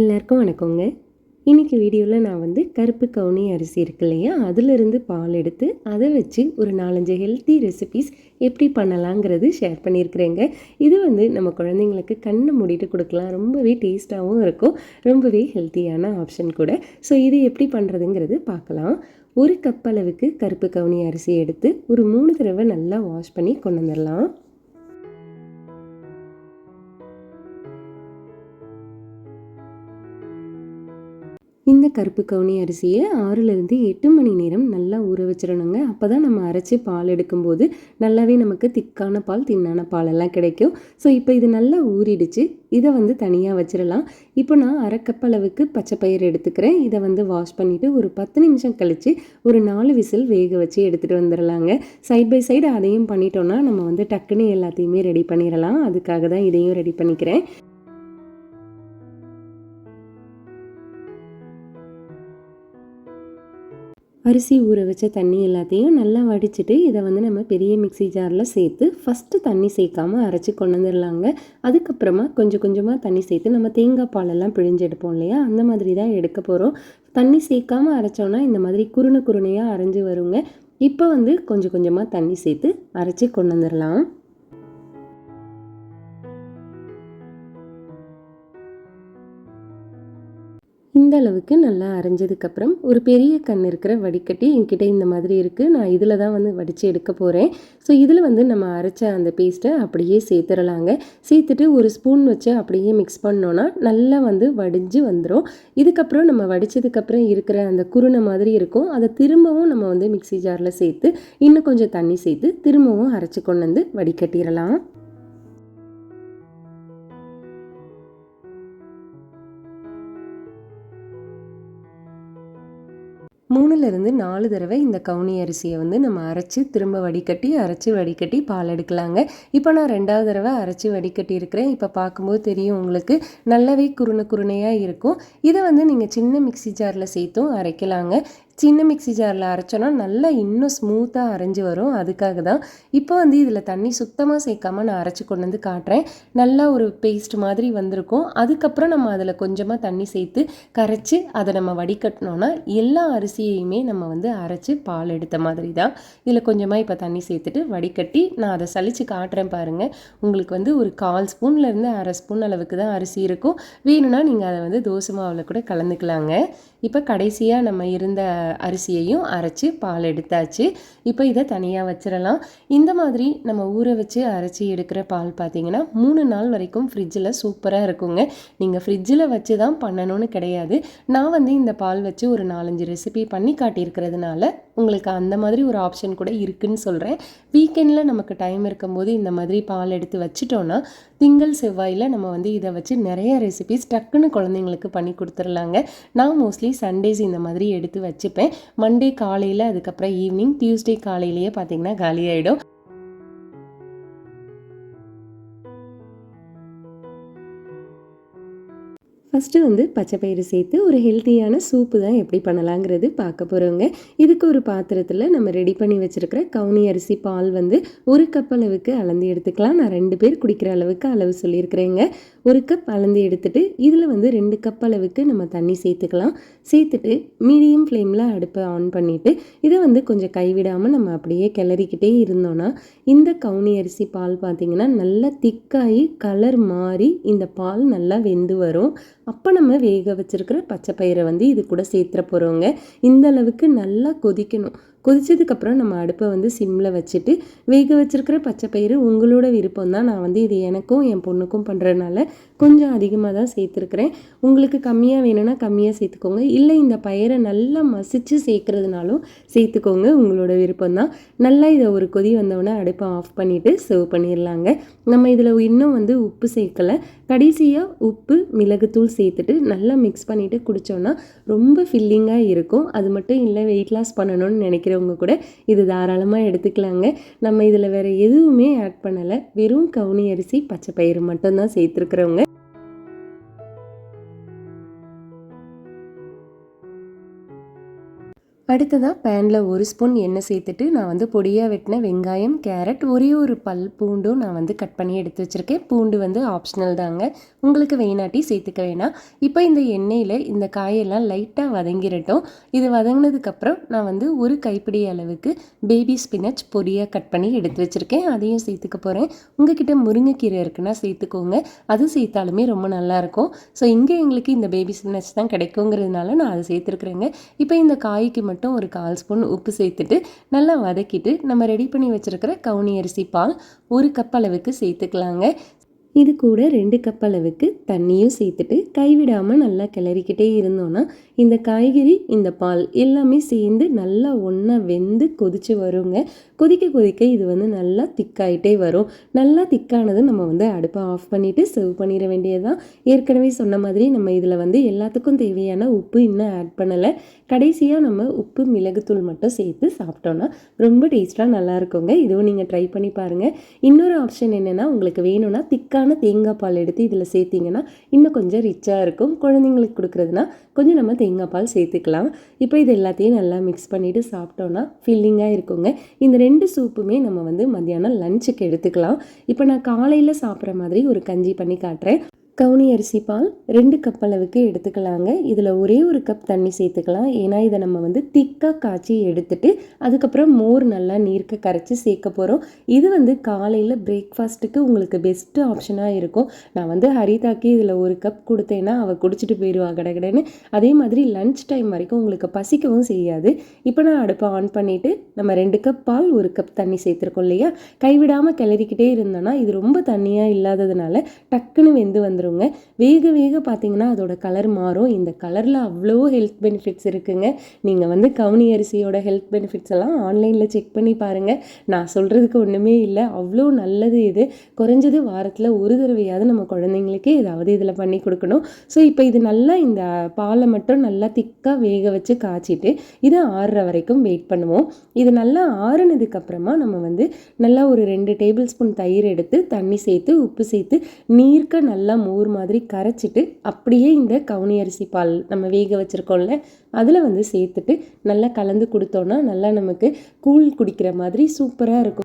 எல்லாருக்கும் வணக்கங்க. இன்றைக்கி வீடியோவில் நான் வந்து கருப்பு கவுனி அரிசி இருக்கு இல்லையா? அதிலிருந்து பால் எடுத்து அதை வச்சு ஒரு நாலஞ்சு ஹெல்த்தி ரெசிபீஸ் எப்படி பண்ணலாங்கிறது ஷேர் பண்ணியிருக்கிறேங்க. இது வந்து நம்ம குழந்தைங்களுக்கு கண்ணை மூடிட்டு கொடுக்கலாம். ரொம்பவே டேஸ்ட்டாகவும் இருக்கும். ரொம்பவே ஹெல்த்தியான ஆப்ஷன் கூட. ஸோ இது எப்படி பண்ணுறதுங்கிறது பார்க்கலாம். ஒரு கப் அளவுக்கு கருப்பு கவுனி அரிசி எடுத்து ஒரு மூணு தடவை நல்லா வாஷ் பண்ணி கொண்டு வந்துடலாம் இந்த கருப்பு கவுனி அரிசியை ஆறுலேருந்து எட்டு மணி நேரம் நல்லா ஊற வச்சிடணுங்க. அப்போ தான் நம்ம அரைச்சி பால் எடுக்கும்போது நல்லாவே நமக்கு திக்கான பால் தின்னான பாலெல்லாம் கிடைக்கும். ஸோ இப்போ இது நல்லா ஊறிடுச்சு. இதை வந்து தனியாக வச்சிடலாம். இப்போ நான் அரை அளவுக்கு பச்சை பயிர் எடுத்துக்கிறேன். இதை வந்து வாஷ் பண்ணிவிட்டு ஒரு பத்து நிமிஷம் கழித்து ஒரு நாலு விசில் வேக வச்சு எடுத்துகிட்டு வந்துடலாங்க. சைட் பை சைடு அதையும் பண்ணிட்டோன்னா நம்ம வந்து டக்குன்னு எல்லாத்தையுமே ரெடி பண்ணிடலாம். அதுக்காக தான் இதையும் ரெடி பண்ணிக்கிறேன். அரிசி ஊற வச்ச தண்ணி எல்லாத்தையும் நல்லா வடிச்சிட்டு இதை வந்து நம்ம பெரிய மிக்சி ஜாரில் சேர்த்து ஃபஸ்ட்டு தண்ணி சேர்க்காம அரைச்சி கொண்டு வந்துடலாங்க அதுக்கப்புறமா கொஞ்சம் கொஞ்சமாக தண்ணி சேர்த்து நம்ம தேங்காய் பாலெல்லாம் பிழிஞ்சு எடுப்போம் இல்லையா? அந்த மாதிரி தான் எடுக்க போகிறோம் தண்ணி சேர்க்காம அரைச்சோன்னா இந்த மாதிரி குருணை குருணையாக அரைஞ்சி வருங்க. இப்போ வந்து கொஞ்சம் கொஞ்சமாக தண்ணி சேர்த்து அரைச்சி கொண்டு வந்துடலாம் இந்த அளவுக்கு நல்லா அரைஞ்சதுக்கப்புறம் ஒரு பெரிய கண் இருக்கிற வடிகட்டி என்கிட்ட இந்த மாதிரி இருக்குது நான் இதில் தான் வந்து வடித்து எடுக்க போகிறேன் ஸோ இதில் வந்து நம்ம அரைச்ச அந்த பேஸ்ட்டை அப்படியே சேர்த்துடலாங்க சேர்த்துட்டு ஒரு ஸ்பூன் வச்சு அப்படியே மிக்ஸ் பண்ணோன்னா நல்லா வந்து வடிஞ்சு வந்துடும் இதுக்கப்புறம் நம்ம வடித்ததுக்கப்புறம் இருக்கிற அந்த குருணை மாதிரி இருக்கும். அதை திரும்பவும் நம்ம வந்து மிக்சி ஜாரில் சேர்த்து இன்னும் கொஞ்சம் தண்ணி சேர்த்து திரும்பவும் அரைச்சி கொண்டு வந்து வடிகட்டிடலாம். மூணுலேருந்து நாலு தடவை இந்த கவுனி அரிசியை வந்து நம்ம அரைச்சி திரும்ப வடிகட்டி அரைச்சி வடிகட்டி பால் எடுக்கலாங்க. இப்போ நான் ரெண்டாவது தடவை அரைச்சி வடிகட்டி இருக்கிறேன். இப்போ பார்க்கும்போது தெரியும் உங்களுக்கு நல்லாவே குருணை குருணையாக இருக்கும். இதை வந்து நீங்கள் சின்ன மிக்சி ஜாரில் சேர்த்தும் அரைக்கலாங்க. சின்ன மிக்சி ஜாரில் அரைச்சோன்னா நல்லா இன்னும் ஸ்மூத்தாக அரைஞ்சி வரும். அதுக்காக தான் இப்போ வந்து இதில் தண்ணி சுத்தமாக சேர்க்காமல் நான் அரைச்சி கொண்டு வந்து காட்டுறேன். நல்லா ஒரு பேஸ்ட் மாதிரி வந்திருக்கும். அதுக்கப்புறம் நம்ம அதில் கொஞ்சமாக தண்ணி சேர்த்து கரைச்சி அதை நம்ம வடிகட்டினோன்னா எல்லா அரிசியையுமே நம்ம வந்து அரைச்சி பால் எடுத்த மாதிரி தான். இதில் கொஞ்சமாக இப்போ தண்ணி சேர்த்துட்டு வடிகட்டி நான் அதை சளிச்சு காட்டுறேன் பாருங்கள் உங்களுக்கு வந்து ஒரு கால் ஸ்பூன்லேருந்து அரை ஸ்பூன் அளவுக்கு தான் அரிசி இருக்கும். வேணும்னா நீங்கள் அதை வந்து தோசை மாவில் கூட கலந்துக்கலாங்க. இப்போ கடைசியாக நம்ம இருந்த அரிசியையும் அரைச்சி பால் எடுத்தாச்சு. இப்போ இதை தனியாக வச்சிடலாம் இந்த மாதிரி நம்ம ஊற வச்சு அரைச்சி எடுக்கிற பால் பார்த்தீங்கன்னா மூணு நாள் வரைக்கும் ஃப்ரிட்ஜில் சூப்பராக இருக்குங்க. நீங்கள் ஃப்ரிட்ஜில் வச்சு தான் பண்ணணும்னு கிடையாது. நான் வந்து இந்த பால் வச்சு ஒரு நாலஞ்சு ரெசிபி பண்ணி காட்டியிருக்கிறதுனால உங்களுக்கு அந்த மாதிரி ஒரு ஆப்ஷன் கூட இருக்குன்னு சொல்கிறேன் வீக்கெண்டில் நமக்கு டைம் இருக்கும்போது இந்த மாதிரி பால் எடுத்து வச்சுட்டோன்னா திங்கள் செவ்வாயில் நம்ம வந்து இதை வச்சு நிறைய ரெசிபிஸ் டக்குன்னு குழந்தைங்களுக்கு பண்ணி கொடுத்துர்லாங்க. நான் மோஸ்ட்லி சண்டேஸ் இந்த மாதிரி எடுத்து வச்சுப்பேன். மண்டே காலையில் அதுக்கப்புறம் ஈவினிங் டியூஸ்டே காலையிலேயே பார்த்தீங்கன்னா காலி ஃபஸ்ட்டு வந்து பச்சை பயிறு சேர்த்து ஒரு ஹெல்த்தியான சூப்பு தான் எப்படி பண்ணலாங்கிறது பார்க்க போகிறோங்க இதுக்கு ஒரு பாத்திரத்தில் நம்ம ரெடி பண்ணி வச்சுருக்கிற கவுனி அரிசி பால் வந்து ஒரு கப் அளவுக்கு அளந்து எடுத்துக்கலாம். நான் ரெண்டு பேர் குடிக்கிற அளவுக்கு அளவு சொல்லியிருக்கிறேங்க. ஒரு கப் அளந்து எடுத்துகிட்டு இதில் வந்து ரெண்டு கப் அளவுக்கு நம்ம தண்ணி சேர்த்துக்கலாம். சேர்த்துட்டு மீடியம் ஃப்ளேமில் அடுப்பை ஆன் பண்ணிவிட்டு இதை வந்து கொஞ்சம் கைவிடாமல் நம்ம அப்படியே கிளறிக்கிட்டே இருந்தோன்னா இந்த கவுனி அரிசி பால் பார்த்திங்கன்னா நல்லா திக்காகி கலர் மாறி இந்த பால் நல்லா வெந்து வரும். அப்போ நம்ம வேக வச்சுருக்கிற பச்சை பயிரை வந்து இது கூட சேர்த்துற போகிறோங்க இந்த அளவுக்கு நல்லா கொதிக்கணும். கொதிச்சதுக்கப்புறம் நம்ம அடுப்பை வந்து சிம்மில் வச்சுட்டு வேக வச்சுருக்கிற பச்சை பயிறு உங்களோட விருப்பம் தான். நான் வந்து இது எனக்கும் என் பொண்ணுக்கும் பண்ணுறதுனால கொஞ்சம் அதிகமாக தான் சேர்த்துருக்குறேன். உங்களுக்கு கம்மியாக வேணும்னா கம்மியாக சேர்த்துக்கோங்க. இல்லை இந்த பயிரை நல்லா மசித்து சேர்க்குறதுனாலும் சேர்த்துக்கோங்க. உங்களோட விருப்பம் தான். நல்லா இதை ஒரு கொதி வந்தோடனே அடுப்பை ஆஃப் பண்ணிவிட்டு சர்வ் பண்ணிடலாங்க நம்ம இதில் இன்னும் வந்து உப்பு சேர்க்கலை. கடைசியாக உப்பு மிளகுத்தூள் சேர்த்துட்டு நல்லா மிக்ஸ் பண்ணிவிட்டு குடித்தோன்னா ரொம்ப ஃபில்லிங்காக இருக்கும். அது மட்டும் இல்லை வெயிட் லாஸ் பண்ணணும்னு இருக்கிறவங்க கூட இது தாராளமாக எடுத்துக்கலாங்க. நம்ம இதில் வேறு எதுவுமே ஆட் பண்ணலை. வெறும் கவுனி அரிசி பச்சை பயிறு மட்டும்தான் சேர்த்துருக்குறவங்க. அடுத்ததாக பேனில் ஒரு ஸ்பூன் எண்ணெய் சேர்த்துட்டு நான் வந்து பொடியாக வெட்டின வெங்காயம் கேரட் ஒரே ஒரு பல் பூண்டும் நான் வந்து கட் பண்ணி எடுத்து வச்சுருக்கேன். பூண்டு வந்து ஆப்ஷனல் தாங்க. உங்களுக்கு வேணாட்டி சேர்த்துக்க வேணாம். இப்போ இந்த எண்ணெயில் இந்த காயெல்லாம் லைட்டாக வதங்கிடட்டும் இது வதங்கினதுக்கப்புறம் நான் வந்து ஒரு கைப்பிடி அளவுக்கு பேபி ஸ்பினச் பொடியாக கட் பண்ணி எடுத்து வச்சுருக்கேன். அதையும் சேர்த்துக்க போகிறேன் உங்ககிட்ட முருங்கைக்கீரை இருக்குன்னா சேர்த்துக்கோங்க. அது சேர்த்தாலுமே ரொம்ப நல்லாயிருக்கும் ஸோ இங்கே எங்களுக்கு இந்த பேபி ஸ்பினச் தான் கிடைக்குங்கிறதுனால நான் அதை சேர்த்துருக்குறேங்க. இப்போ இந்த காய்க்கு மட்டும் ஒரு கால் ஸ்பூன் உப்பு சேர்த்துட்டு நல்லா வதக்கிட்டு நம்ம ரெடி பண்ணி வச்சுருக்கிற கவுனி அரிசி பால் ஒரு கப் அளவுக்கு சேர்த்துக்கலாங்க. இது கூட ரெண்டு கப் அளவுக்கு தண்ணியும் சேர்த்துட்டு கைவிடாமல் நல்லா கிளறிக்கிட்டே இருந்தோன்னா இந்த காய்கறி இந்த பால் எல்லாமே சேர்ந்து நல்லா ஒன்றா வெந்து கொதித்து வருங்க. கொதிக்க கொதிக்க இது வந்து நல்லா திக்காயிட்டே வரும். நல்லா திக்கானது நம்ம வந்து அடுப்பை ஆஃப் பண்ணிவிட்டு சர்வ் பண்ணிட வேண்டியதுதான். ஏற்கனவே சொன்ன மாதிரி நம்ம இதில் வந்து எல்லாத்துக்கும் தேவையான உப்பு இன்னும் ஆட் பண்ணலை. கடைசியாக நம்ம உப்பு மிளகுத்தூள் மட்டும் சேர்த்து சாப்பிட்டோன்னா ரொம்ப டேஸ்ட்டாக நல்லா இருக்குங்க. இதுவும் நீங்கள் ட்ரை பண்ணி பாருங்கள் இன்னொரு ஆப்ஷன் என்னென்னா உங்களுக்கு வேணும்னா திக்கான தேங்காய் பால் எடுத்து இதில் சேர்த்திங்கன்னா இன்னும் கொஞ்சம் ரிச்சாக இருக்கும். குழந்தைங்களுக்கு கொடுக்குறதுனா கொஞ்சம் நம்ம தேங்காய் பால் சேர்த்துக்கலாம். இப்போ இது எல்லாத்தையும் நல்லா மிக்ஸ் பண்ணிவிட்டு சாப்பிட்டோன்னா ஃபில்லிங்காக இருக்குங்க. இந்த ரெண்டு சூப்புமே நம்ம வந்து மத்தியானம் லஞ்சுக்கு எடுத்துக்கலாம். இப்போ நான் காலையில் சாப்பிட்ற மாதிரி ஒரு கஞ்சி பண்ணி காட்டுறேன். கவுனி அரிசி பால் ரெண்டு கப் அளவுக்கு எடுத்துக்கலாங்க. இதில் ஒரே ஒரு கப் தண்ணி சேர்த்துக்கலாம். ஏன்னா இதை நம்ம வந்து திக்காக காய்ச்சி எடுத்துட்டு அதுக்கப்புறம் மோர் நல்லா நீர்க்க கரைச்சி சேர்க்க போகிறோம் இது வந்து காலையில் பிரேக்ஃபாஸ்ட்டுக்கு உங்களுக்கு பெஸ்ட்டு ஆப்ஷனாக இருக்கும். நான் வந்து ஹரிதாக்கி இதில் ஒரு கப் கொடுத்தேன்னா அவள் குடிச்சிட்டு போயிடுவா கடகடன்னு அதே மாதிரி லன்ச் டைம் வரைக்கும் உங்களுக்கு பசிக்கவும் செய்யாது. இப்போ நான் அடுப்பை ஆன் பண்ணிவிட்டு நம்ம ரெண்டு கப் பால் ஒரு கப் தண்ணி சேர்த்துருக்கோம் இல்லையா? கைவிடாமல் கிளறிக்கிட்டே இருந்தோன்னா இது ரொம்ப தண்ணியாக இல்லாததுனால டக்குன்னு வெந்து வந்துடும் வந்துருங்க வேக வேக பார்த்தீங்கன்னா அதோட கலர் மாறும். இந்த கலரில் அவ்வளோ ஹெல்த் பெனிஃபிட்ஸ் இருக்குங்க. நீங்கள் வந்து கவுனி அரிசியோட ஹெல்த் பெனிஃபிட்ஸ் எல்லாம் ஆன்லைனில் செக் பண்ணி பாருங்கள் நான் சொல்கிறதுக்கு ஒன்றுமே இல்லை. அவ்வளோ நல்லது இது. குறைஞ்சது வாரத்தில் ஒரு தடவையாவது நம்ம குழந்தைங்களுக்கு ஏதாவது இதில் பண்ணி கொடுக்கணும். ஸோ இப்போ இது நல்லா இந்த பாலை மட்டும் நல்லா திக்காக வேக வச்சு காய்ச்சிட்டு இது ஆறுற வரைக்கும் வெயிட் பண்ணுவோம். இது நல்லா ஆறுனதுக்கப்புறமா நம்ம வந்து நல்லா ஒரு ரெண்டு டேபிள் ஸ்பூன் தயிர் எடுத்து தண்ணி சேர்த்து உப்பு சேர்த்து நீர்க்க நல்லா மோர் மாதிரி கரைச்சிட்டு அப்படியே இந்த கவுனி அரிசி பால் நம்ம வேக வச்சுருக்கோம்ல அதில் வந்து சேர்த்துட்டு நல்லா கலந்து கொடுத்தோன்னா நல்லா நமக்கு கூழ் குடிக்கிற மாதிரி சூப்பராக இருக்கும்.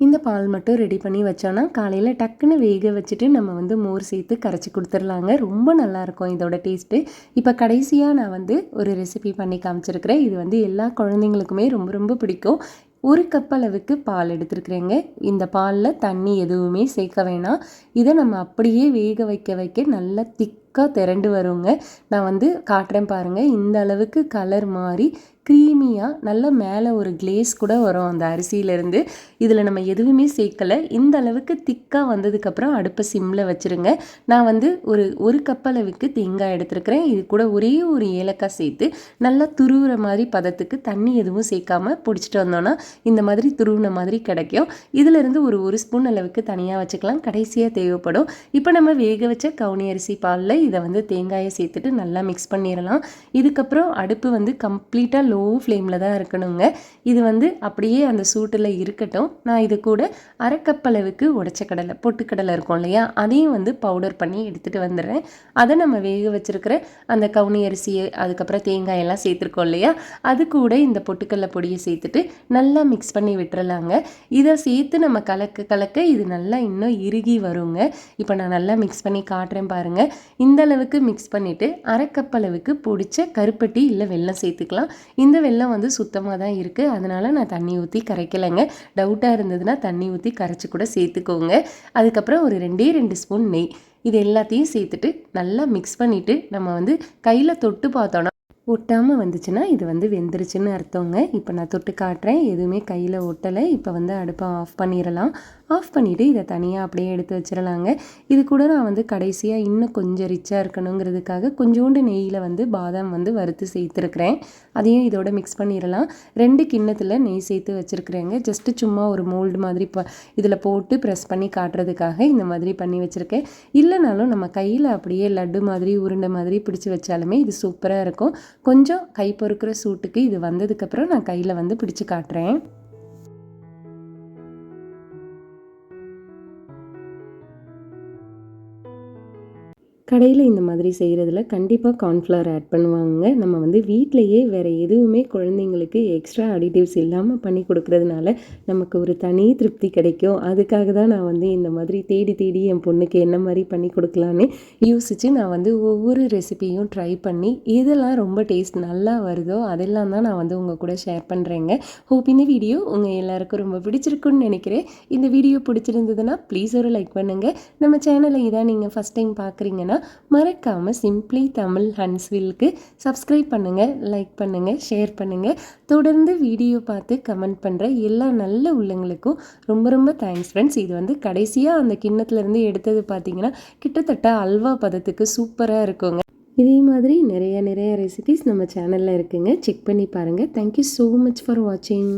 இந்த பால் மட்டும் ரெடி பண்ணி வச்சோன்னா காலையில் டக்குன்னு வேக வச்சுட்டு நம்ம வந்து மோர் சேர்த்து கரைச்சி கொடுத்துர்லாங்க ரொம்ப நல்லாயிருக்கும் இதோட டேஸ்ட்டு இப்போ கடைசியாக நான் வந்து ஒரு ரெசிபி பண்ணி காமிச்சிருக்கிறேன். இது வந்து எல்லா குழந்தைங்களுக்குமே ரொம்ப ரொம்ப பிடிக்கும். ஒரு கப் அளவுக்கு பால் எடுத்துருக்குறேங்க. இந்த பாலில் தண்ணி எதுவுமே சேர்க்க வேணாம். இதை நம்ம அப்படியே வேக வைக்க வைக்க நல்லா திக்காக திரண்டு வருங்க. நான் வந்து காட்டுறேன் பாருங்கள் இந்த அளவுக்கு கலர் மாறி க்ரீமியாக நல்ல மேலே ஒரு கிளேஸ் கூட வரும் அந்த அரிசியிலேருந்து. இதில் நம்ம எதுவுமே சேர்க்கலை. இந்த அளவுக்கு திக்காக வந்ததுக்கப்புறம் அடுப்பை சிம்மில் வச்சுருங்க. நான் வந்து ஒரு ஒரு கப் அளவுக்கு தேங்காய் எடுத்துருக்கிறேன். இது கூட ஒரே ஒரு ஏலக்காய் சேர்த்து நல்லா துருவுற மாதிரி பதத்துக்கு தண்ணி எதுவும் சேர்க்காம பிடிச்சிட்டு வந்தோன்னா இந்த மாதிரி துருவின மாதிரி கிடைக்கும். இதிலிருந்து ஒரு ஒரு ஸ்பூன் அளவுக்கு தனியாக வச்சுக்கலாம். கடைசியாக தேவைப்படும். இப்போ நம்ம வேக வச்ச கவுனி அரிசி பாலில் இதை வந்து தேங்காயை சேர்த்துட்டு நல்லா மிக்ஸ் பண்ணிடலாம் இதுக்கப்புறம் அடுப்பு வந்து கம்ப்ளீட்டாக லோ ஃப்ளேமில் தான் இருக்கணுங்க. இது வந்து அப்படியே அந்த சூட்டில் இருக்கட்டும். நான் இது கூட அரைக்கப்பளவுக்கு உடச்ச கடலை பொட்டுக்கடலை இருக்கும் இல்லையா? அதையும் வந்து பவுடர் பண்ணி எடுத்துகிட்டு வந்துடுறேன். அதை நம்ம வேக வச்சுருக்கிற அந்த கவுனி அரிசியை அதுக்கப்புறம் தேங்காயெல்லாம் சேர்த்துருக்கோம் இல்லையா? அது கூட இந்த பொட்டுக்கடலை பொடியை சேர்த்துட்டு நல்லா மிக்ஸ் பண்ணி விட்டுறலாங்க. இதை சேர்த்து நம்ம கலக்க கலக்க இது நல்லா இன்னும் இறுகி வருங்க. இப்போ நான் நல்லா மிக்ஸ் பண்ணி காட்டுறேன் பாருங்கள் இந்த அளவுக்கு மிக்ஸ் பண்ணிவிட்டு அரைக்கப்பளவுக்கு பிடிச்ச கருப்பட்டி இல்லை வெல்லம் சேர்த்துக்கலாம். இந்த வெள்ளம் வந்து சுத்தமாக தான் இருக்குது அதனால் நான் தண்ணி ஊற்றி கரைக்கலைங்க. டவுட்டாக இருந்ததுன்னா தண்ணி ஊற்றி கரைச்சி கூட சேர்த்துக்கோங்க. அதுக்கப்புறம் ஒரு ரெண்டே ரெண்டு ஸ்பூன் நெய். இது எல்லாத்தையும் சேர்த்துட்டு நல்லா மிக்ஸ் பண்ணிவிட்டு நம்ம வந்து கையில் தொட்டு பார்த்தோன்னா ஒட்டாமல் வந்துச்சுன்னா இது வந்து வெந்துருச்சுன்னு அர்த்தங்க. இப்போ நான் தொட்டு காட்டுறேன். எதுவுமே கையில் ஒட்டலை. இப்போ வந்து அடுப்பை ஆஃப் பண்ணிடலாம் ஆஃப் பண்ணிவிட்டு இதை தனியாக அப்படியே எடுத்து வச்சிடலாங்க இது கூட நான் வந்து கடைசியாக இன்னும் கொஞ்சம் ரிச்சாக இருக்கணுங்கிறதுக்காக கொஞ்சோண்டு நெய்யில் வந்து பாதாம் வந்து வறுத்து சேர்த்துருக்குறேன். அதையும் இதோட மிக்ஸ் பண்ணிடலாம் ரெண்டு கிண்ணத்தில் நெய் சேர்த்து வச்சுருக்குறேங்க. ஜஸ்ட்டு சும்மா ஒரு மோல்டு மாதிரி ப இதில் போட்டு ப்ரெஸ் பண்ணி காட்டுறதுக்காக இந்த மாதிரி பண்ணி வச்சுருக்கேன். இல்லைனாலும் நம்ம கையில் அப்படியே லட்டு மாதிரி உருண்டை மாதிரி பிடிச்சி வச்சாலுமே இது சூப்பராக இருக்கும். கொஞ்சம் கை பொறுக்கிற சூட்டுக்கு இது வந்ததுக்கப்புறம் நான் கையில் வந்து பிடிச்சி காட்டுறேன். கடையில் இந்த மாதிரி செய்கிறதுல கண்டிப்பாக கார்ன்ஃப்ளவர் ஆட் பண்ணுவாங்க. நம்ம வந்து வீட்டிலையே வேறு எதுவுமே குழந்தைங்களுக்கு எக்ஸ்ட்ரா அடிட்டிவ்ஸ் இல்லாமல் பண்ணி கொடுக்கறதுனால நமக்கு ஒரு தனி திருப்தி கிடைக்கும். அதுக்காக தான் நான் வந்து இந்த மாதிரி தேடி தேடி என் பொண்ணுக்கு என்ன மாதிரி பண்ணி கொடுக்கலான்னு யோசித்து நான் வந்து ஒவ்வொரு ரெசிபியும் ட்ரை பண்ணி இதெல்லாம் ரொம்ப டேஸ்ட் நல்லா வருதோ அதெல்லாம் தான் நான் வந்து உங்கள் கூட ஷேர் பண்ணுறேங்க ஹோப் இந்த வீடியோ உங்கள் எல்லாருக்கும் ரொம்ப பிடிச்சிருக்குன்னு நினைக்கிறேன். இந்த வீடியோ பிடிச்சிருந்ததுன்னா ப்ளீஸ் ஒரு லைக் பண்ணுங்கள் நம்ம சேனலை இதான் நீங்கள் ஃபஸ்ட் டைம் பார்க்குறீங்கன்னா மறக்காமல் சிம்ப்ளி தமிழ் ஹன்ஸ்வில்க்கு சப்ஸ்கிரைப் பண்ணுங்கள் லைக் பண்ணுங்கள் ஷேர் பண்ணுங்கள் தொடர்ந்து வீடியோ பார்த்து கமெண்ட் பண்ணுற எல்லா நல்ல உள்ளங்களுக்கும் ரொம்ப ரொம்ப தேங்க்ஸ் ஃப்ரெண்ட்ஸ் இது வந்து கடைசியாக அந்த கிண்ணத்துலேருந்து எடுத்தது பார்த்தீங்கன்னா கிட்டத்தட்ட அல்வா பதத்துக்கு சூப்பராக இருக்குங்க. இதே மாதிரி நிறைய நிறைய ரெசிபிஸ் நம்ம சேனலில் இருக்குங்க. செக் பண்ணி பாருங்கள் தேங்க்யூ ஸோ மச் ஃபார் வாட்சிங்